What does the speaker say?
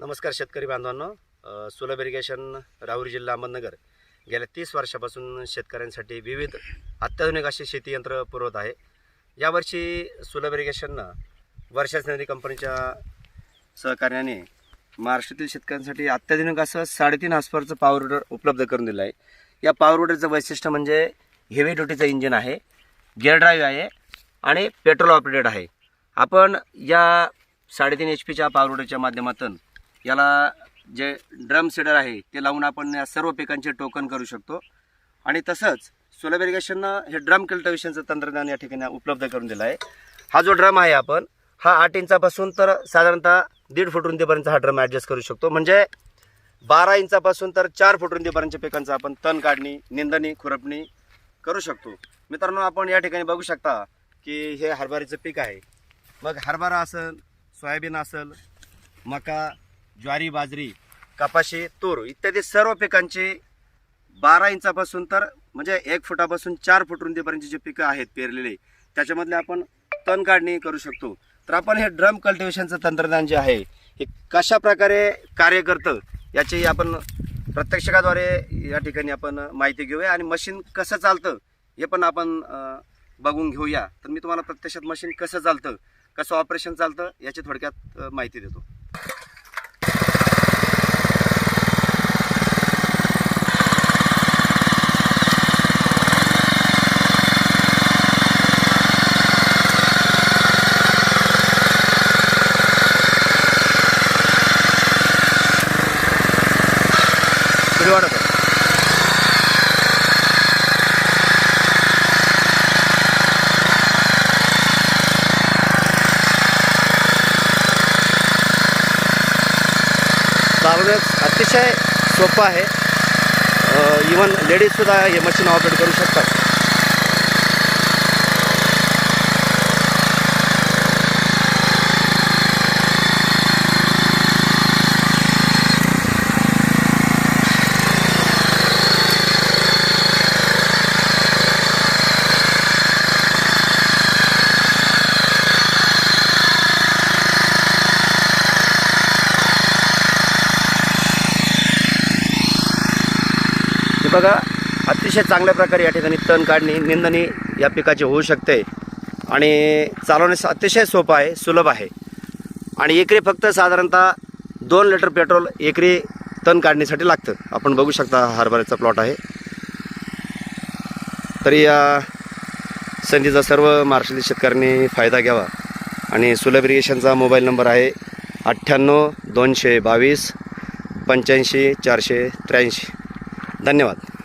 नमस्कार शेतकरी बांधवांनो. सुलभ इरिगेशन राहुरी जिल्हा अहमदनगर. गेल्या तीस वर्षापासून शेतकऱ्यांसाठी विविध अत्याधुनिक असे शेती यंत्र पुरवत आहे. यावर्षी सुलभ इरिगेशननं वर्षा सेनरी कंपनीच्या सहकार्याने महाराष्ट्रातील शेतकऱ्यांसाठी अत्याधुनिक असं साडेतीन हॉस्परचं पॉवर रोडर उपलब्ध करून दिलं आहे. या पॉवर रोडरचं वैशिष्ट्य म्हणजे हेवी ड्युटीचं इंजिन आहे गिअर ड्राईव्ह आहे आणि पेट्रोल ऑपरेटेड आहे. आपण या साडेतीन एच पीच्या पॉवर रोडरच्या माध्यमातून याला जे ड्रम सीडर आहे ते लावून आपण या सर्व पिकांचे टोकन करू शकतो. आणि तसंच सोलर इरिगेशननं हे ड्रम कल्टिवेशनचं तंत्रज्ञान या ठिकाणी उपलब्ध करून दिलं आहे. हा जो ड्रम आहे आपण हा आठ इंचापासून तर साधारणतः दीड फूट रुंदीपर्यंत हा ड्रम ॲडजस्ट करू शकतो. म्हणजे बारा इंचापासून तर चार फूट रुंदीपर्यंतच्या पिकांचं आपण तण काढणी निंदणी खुरपणी करू शकतो. मित्रांनो आपण या ठिकाणी बघू शकता की हे हरभऱ्याचं पीक आहे. मग हरभरा असेल सोयाबीन असेल मका ज्वारी बाजरी कपाशी तूर इत्यादी सर्व पिकांची बारा इंचापासून तर म्हणजे एक फुटापासून चार फूट रुंदीपर्यंतची जे पिकं आहेत पेरलेले त्याच्यामधले आपण तण काढणी करू शकतो. तर आपण हे ड्रम कल्टिवेशनचं तंत्रज्ञान जे आहे हे कशा प्रकारे कार्य करतं याची आपण प्रत्यक्षकाद्वारे या ठिकाणी आपण माहिती घेऊया आणि मशीन कसं चालतं हे पण आपण बघून घेऊया. तर मी तुम्हाला प्रत्यक्षात मशीन कसं चालतं कसं ऑपरेशन चालतं याची थोडक्यात माहिती देतो. पुढे अतिशय सोपं आहे. इवन लेडीजसुद्धा हे मशीन ऑपरेट करू शकतात हे बघा अतिशय चांगल्या प्रकारे या ठिकाणी तण काढणी निंदणी या पिकाची होऊ शकते. आणि चालवण्यास अतिशय सोपं आहे सुलभ आहे. आणि एकरी फक्त साधारणतः दोन लिटर पेट्रोल एकरी तण काढणीसाठी लागतं. आपण बघू शकता हरभऱ्याचा प्लॉट आहे. तरी या संधीचा सर्व मार्शली शेतकऱ्यांनी फायदा घ्यावा. आणि सुलभ इरिगेशनचा मोबाईल नंबर आहे अठ्ठ्याण्णव दोनशे बावीस पंच्याऐंशी चारशे त्र्याऐंशी. धन्यवाद.